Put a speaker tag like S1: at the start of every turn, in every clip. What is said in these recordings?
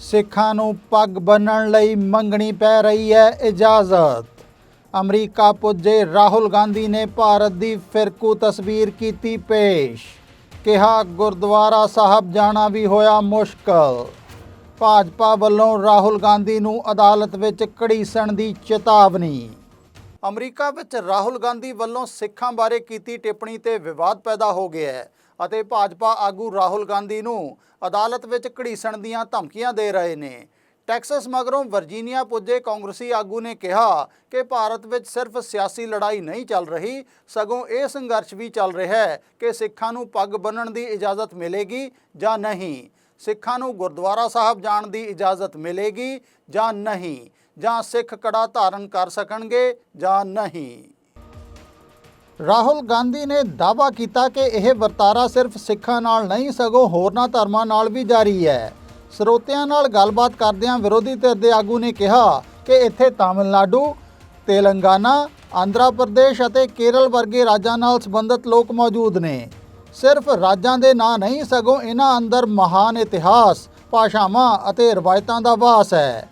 S1: ਸਿੱਖਾਂ ਨੂੰ ਪੱਗ ਬੰਨਣ ਲਈ ਮੰਗਣੀ ਪੈ ਰਹੀ ਹੈ ਇਜਾਜ਼ਤ। ਅਮਰੀਕਾ ਪੁੱਜੇ ਰਾਹੁਲ ਗਾਂਧੀ ਨੇ ਭਾਰਤ ਦੀ ਫਿਰਕੂ ਤਸਵੀਰ ਕੀਤੀ ਪੇਸ਼। ਕਿਹਾ, ਗੁਰਦੁਆਰਾ ਸਾਹਿਬ ਜਾਣਾ ਵੀ ਹੋਇਆ ਮੁਸ਼ਕਲ। ਭਾਜਪਾ ਵੱਲੋਂ ਰਾਹੁਲ ਗਾਂਧੀ ਨੂੰ ਅਦਾਲਤ ਵਿੱਚ ਘੜੀਸਣ ਦੀ ਚੇਤਾਵਨੀ। ਅਮਰੀਕਾ ਵਿੱਚ ਰਾਹੁਲ ਗਾਂਧੀ ਵੱਲੋਂ ਸਿੱਖਾਂ ਬਾਰੇ ਕੀਤੀ ਟਿੱਪਣੀ ਤੇ ਵਿਵਾਦ ਪੈਦਾ ਹੋ ਗਿਆ ਹੈ। ਅਤੇ ਭਾਜਪਾ ਆਗੂ ਰਾਹੁਲ ਗਾਂਧੀ ਨੂੰ ਅਦਾਲਤ ਵਿੱਚ ਘੜੀਸਣ ਦੀਆਂ ਧਮਕੀਆਂ ਦੇ ਰਹੇ ਨੇ। ਟੈਕਸਸ ਮਗਰੋਂ ਵਰਜੀਨੀਆ ਪੁੱਜੇ ਕਾਂਗਰਸੀ ਆਗੂ ਨੇ ਕਿਹਾ ਕਿ ਭਾਰਤ ਵਿੱਚ ਸਿਰਫ ਸਿਆਸੀ ਲੜਾਈ ਨਹੀਂ ਚੱਲ ਰਹੀ, ਸਗੋਂ ਇਹ ਸੰਘਰਸ਼ ਵੀ ਚੱਲ ਰਿਹਾ ਹੈ ਕਿ ਸਿੱਖਾਂ ਨੂੰ ਪੱਗ ਬੰਨਣ ਦੀ ਇਜਾਜ਼ਤ ਮਿਲੇਗੀ ਜਾਂ ਨਹੀਂ। ਸਿੱਖਾਂ ਨੂੰ ਗੁਰਦੁਆਰਾ ਸਾਹਿਬ ਜਾਣ ਦੀ ਇਜਾਜ਼ਤ ਮਿਲੇਗੀ ਜਾਂ ਨਹੀਂ, ਜਾਂ ਸਿੱਖ ਕੜਾ ਧਾਰਨ ਕਰ ਸਕਣਗੇ ਜਾਂ ਨਹੀਂ। ਰਾਹੁਲ ਗਾਂਧੀ ਨੇ ਦਾਅਵਾ ਕੀਤਾ ਕਿ ਇਹ ਵਰਤਾਰਾ ਸਿਰਫ ਸਿੱਖਾਂ ਨਾਲ ਨਹੀਂ, ਸਗੋਂ ਹੋਰਨਾਂ ਧਰਮਾਂ ਨਾਲ ਵੀ ਜਾਰੀ ਹੈ। ਸਰੋਤਿਆਂ ਨਾਲ ਗੱਲਬਾਤ ਕਰਦਿਆਂ ਵਿਰੋਧੀ ਧਿਰ ਦੇ ਆਗੂ ਨੇ ਕਿਹਾ ਕਿ ਇੱਥੇ ਤਾਮਿਲਨਾਡੂ, ਤੇਲੰਗਾਨਾ, ਆਂਧਰਾ ਪ੍ਰਦੇਸ਼ ਅਤੇ ਕੇਰਲ ਵਰਗੇ ਰਾਜਾਂ ਨਾਲ ਸੰਬੰਧਿਤ ਲੋਕ ਮੌਜੂਦ ਨੇ। ਸਿਰਫ ਰਾਜਾਂ ਦੇ ਨਾਂ ਨਹੀਂ, ਸਗੋਂ ਇਹਨਾਂ ਅੰਦਰ ਮਹਾਨ ਇਤਿਹਾਸ, ਭਾਸ਼ਾਵਾਂ ਅਤੇ ਰਵਾਇਤਾਂ ਦਾ ਵਾਸ ਹੈ।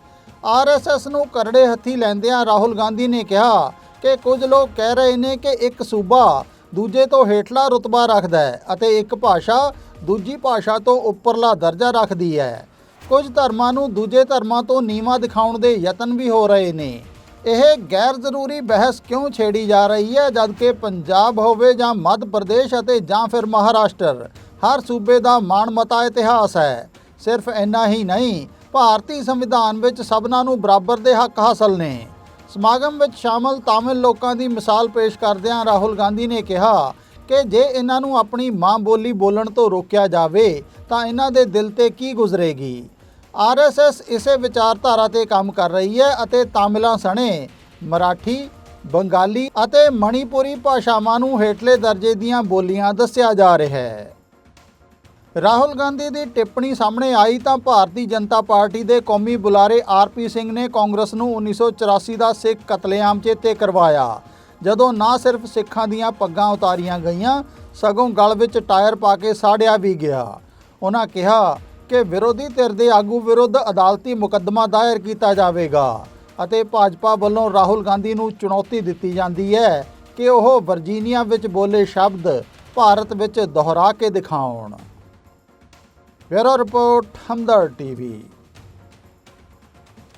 S1: ਆਰਐਸਐਸ ਨੂੰ ਕਰੜੇ ਹੱਥੀ ਲੈਂਦਿਆਂ ਰਾਹੁਲ ਗਾਂਧੀ ਨੇ ਕਿਹਾ ਕਿ ਕੁਝ ਲੋਕ ਕਹਿ ਰਹੇ ਨੇ ਕਿ ਇੱਕ ਸੂਬਾ ਦੂਜੇ ਤੋਂ ਹੇਠਲਾ ਰੁਤਬਾ ਰੱਖਦਾ ਹੈ ਅਤੇ ਇੱਕ ਭਾਸ਼ਾ ਦੂਜੀ ਭਾਸ਼ਾ ਤੋਂ ਉੱਪਰਲਾ ਦਰਜਾ ਰੱਖਦੀ ਹੈ। ਕੁਝ ਧਰਮਾਂ ਨੂੰ ਦੂਜੇ ਧਰਮਾਂ ਤੋਂ ਨੀਵਾਂ ਦਿਖਾਉਣ ਦੇ ਯਤਨ ਵੀ ਹੋ ਰਹੇ ਨੇ। ਇਹ ਗੈਰ ਜ਼ਰੂਰੀ ਬਹਿਸ ਕਿਉਂ ਛੇੜੀ ਜਾ ਰਹੀ ਹੈ, ਜਦਕਿ ਪੰਜਾਬ ਹੋਵੇ ਜਾਂ ਮੱਧ ਪ੍ਰਦੇਸ਼ ਅਤੇ ਜਾਂ ਫਿਰ ਮਹਾਰਾਸ਼ਟਰ, ਹਰ ਸੂਬੇ ਦਾ ਮਾਣਮਤਾ ਇਤਿਹਾਸ ਹੈ। ਸਿਰਫ ਇੰਨਾ ਹੀ ਨਹੀਂ, ਭਾਰਤੀ ਸੰਵਿਧਾਨ ਵਿੱਚ ਸਭਨਾਂ ਨੂੰ ਬਰਾਬਰ ਦੇ ਹੱਕ ਹਾਸਲ ਨੇ। ਸਮਾਗਮ ਵਿੱਚ ਸ਼ਾਮਲ ਤਾਮਿਲ ਲੋਕਾਂ ਦੀ ਮਿਸਾਲ ਪੇਸ਼ ਕਰਦਿਆਂ ਰਾਹੁਲ ਗਾਂਧੀ ਨੇ ਕਿਹਾ ਕਿ ਜੇ ਇਹਨਾਂ ਨੂੰ ਆਪਣੀ ਮਾਂ ਬੋਲੀ ਬੋਲਣ ਤੋਂ ਰੋਕਿਆ ਜਾਵੇ, ਤਾਂ ਇਹਨਾਂ ਦੇ ਦਿਲ ਤੇ ਕੀ ਗੁਜ਼ਰੇਗੀ? ਆਰਐਸਐਸ ਇਸੇ ਵਿਚਾਰਧਾਰਾ ਤੇ ਕੰਮ ਕਰ ਰਹੀ ਹੈ ਅਤੇ ਤਾਮਿਲਾਂ ਸਣੇ ਮਰਾਠੀ, ਬੰਗਾਲੀ ਅਤੇ ਮਣੀਪੁਰੀ ਭਾਸ਼ਾਵਾਂ ਨੂੰ ਹੇਠਲੇ ਦਰਜੇ ਦੀਆਂ ਬੋਲੀਆਂ ਦੱਸਿਆ ਜਾ ਰਿਹਾ ਹੈ। ਰਾਹੁਲ ਗਾਂਧੀ ਦੀ ਟਿੱਪਣੀ ਸਾਹਮਣੇ ਆਈ ਤਾਂ ਭਾਰਤੀ ਜਨਤਾ ਪਾਰਟੀ ਦੇ ਕੌਮੀ ਬੁਲਾਰੇ ਆਰਪੀ ਸਿੰਘ ਨੇ ਕਾਂਗਰਸ ਨੂੰ 1984 ਦਾ ਸਿੱਖ ਕਤਲੇਆਮ ਚੇਤੇ ਕਰਵਾਇਆ। ਜਦੋਂ ਨਾ ਸਿਰਫ ਸਿੱਖਾਂ ਦੀਆਂ ਪੱਗਾਂ ਉਤਾਰੀਆਂ ਗਈਆਂ, ਸਗੋਂ ਗਲ ਵਿੱਚ ਟਾਇਰ ਪਾ ਕੇ ਸਾੜਿਆ ਵੀ ਗਿਆ। ਉਹਨਾਂ ਕਿਹਾ ਕਿ ਵਿਰੋਧੀ ਧਿਰ ਦੇ ਆਗੂ ਵਿਰੁੱਧ ਅਦਾਲਤੀ ਮੁਕੱਦਮਾ ਦਾਇਰ ਕੀਤਾ ਜਾਵੇਗਾ ਅਤੇ ਭਾਜਪਾ ਵੱਲੋਂ ਰਾਹੁਲ ਗਾਂਧੀ ਨੂੰ ਚੁਣੌਤੀ ਦਿੱਤੀ ਜਾਂਦੀ ਹੈ ਕਿ ਉਹ ਵਰਜੀਨੀਆ ਵਿੱਚ ਬੋਲੇ ਸ਼ਬਦ ਭਾਰਤ ਵਿੱਚ ਦੁਹਰਾ ਕੇ ਦਿਖਾਉਣ। Bureau report ਹਮਦਰ TV